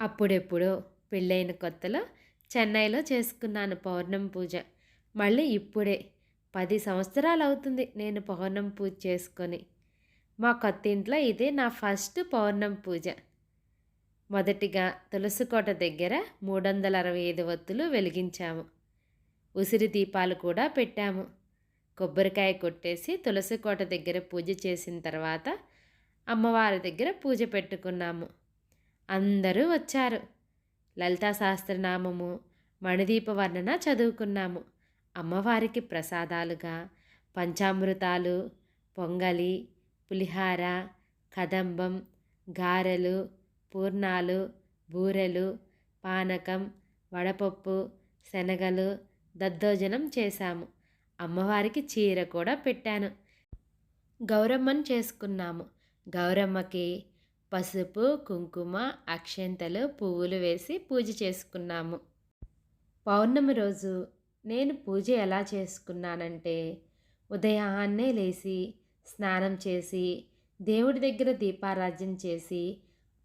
అప్పుడెప్పుడో పెళ్ళైన కొత్తలో చెన్నైలో చేసుకున్నాను పౌర్ణమి పూజ. మళ్ళీ ఇప్పుడే పది సంవత్సరాలు అవుతుంది నేను పౌర్ణమి పూజ చేసుకొని. మా కొత్త ఇంట్లో ఇదే నా ఫస్ట్ పౌర్ణమి పూజ. మొదటిగా తులసికోట దగ్గర మూడు వందల అరవై ఐదు వత్తులు వెలిగించాము. ఉసిరి దీపాలు కూడా పెట్టాము. కొబ్బరికాయ కొట్టేసి తులసికోట దగ్గర పూజ చేసిన తర్వాత అమ్మవారి దగ్గర పూజ పెట్టుకున్నాము. అందరూ వచ్చారు. లలితా సహస్రనామము మణిదీప వర్ణన చదువుకున్నాము. అమ్మవారికి ప్రసాదాలుగా పంచామృతాలు పొంగలి పులిహార కదంబం గారెలు పూర్ణాలు బూరెలు పానకం వడపప్పు శనగలు దద్దోజనం చేశాము. అమ్మవారికి చీర కూడా పెట్టాను. గౌరమ్మను చేసుకున్నాము. గౌరమ్మకి పసుపు కుంకుమ అక్షంతలు పువ్వులు వేసి పూజ చేసుకున్నాము. పౌర్ణమి రోజు నేను పూజ ఎలా చేసుకున్నానంటే ఉదయాన్నే లేచి స్నానం చేసి దేవుడి దగ్గర దీపారాజ్యం చేసి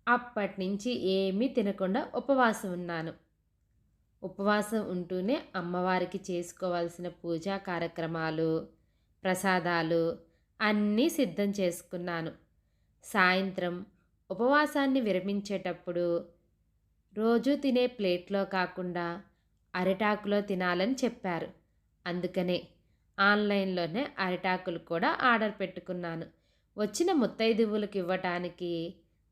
అప్పటి నుంచి ఏమీ తినకుండా ఉపవాసం ఉన్నాను. ఉపవాసం ఉంటూనే అమ్మవారికి చేసుకోవాల్సిన పూజా కార్యక్రమాలు ప్రసాదాలు అన్నీ సిద్ధం చేసుకున్నాను. సాయంత్రం ఉపవాసాన్ని విరమించేటప్పుడు రోజు తినే ప్లేట్లో కాకుండా అరిటాకులో తినాలని చెప్పారు. అందుకనే ఆన్లైన్లోనే అరిటాకులు కూడా ఆర్డర్ పెట్టుకున్నాను. వచ్చిన ముత్తైదువులకు ఇవ్వటానికి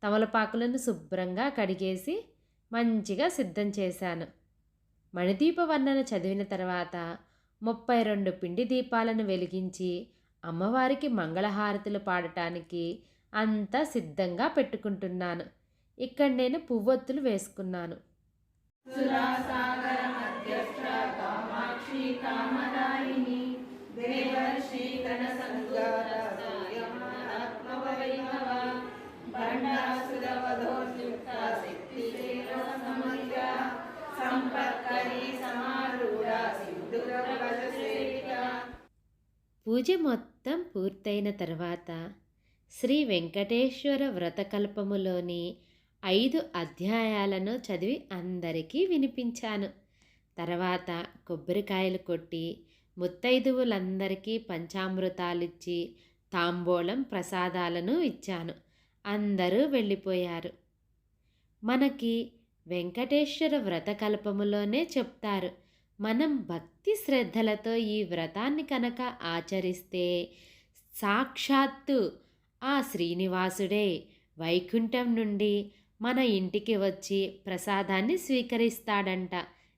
తమలపాకులను శుభ్రంగా కడిగేసి మంచిగా సిద్ధం చేశాను. మణిదీప వర్ణన చదివిన తర్వాత ముప్పై రెండు పిండి దీపాలను వెలిగించి అమ్మవారికి మంగళహారతులు పాడటానికి అంతా సిద్ధంగా పెట్టుకుంటున్నాను. ఇక్కడ నేను పువ్వొత్తులు వేసుకున్నాను. పూజ మొత్తం పూర్తయిన తర్వాత శ్రీ వెంకటేశ్వర వ్రతకల్పములోని ఐదు అధ్యాయాలను చదివి అందరికీ వినిపించాను. తర్వాత కొబ్బరికాయలు కొట్టి ముత్తైదువులందరికీ పంచామృతాలిచ్చి తాంబూలం ప్రసాదాలను ఇచ్చాను. అందరూ వెళ్ళిపోయారు. మనకి వెంకటేశ్వర వ్రతకల్పములోనే చెప్తారు. మనం భక్తి శ్రద్ధలతో ఈ వ్రతాన్ని కనుక ఆచరిస్తే సాక్షాత్తు ఆ శ్రీనివాసుడే వైకుంఠం నుండి మన ఇంటికి వచ్చి ప్రసాదాన్ని స్వీకరిస్తాడంట.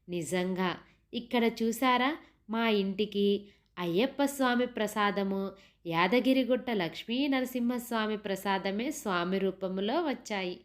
నిజంగా ఇక్కడ చూసారా మా ఇంటికి అయ్యప్ప స్వామి ప్రసాదము యాదగిరిగుట్ట లక్ష్మీ నరసింహస్వామి ప్రసాదమే స్వామి రూపంలో వచ్చాయి.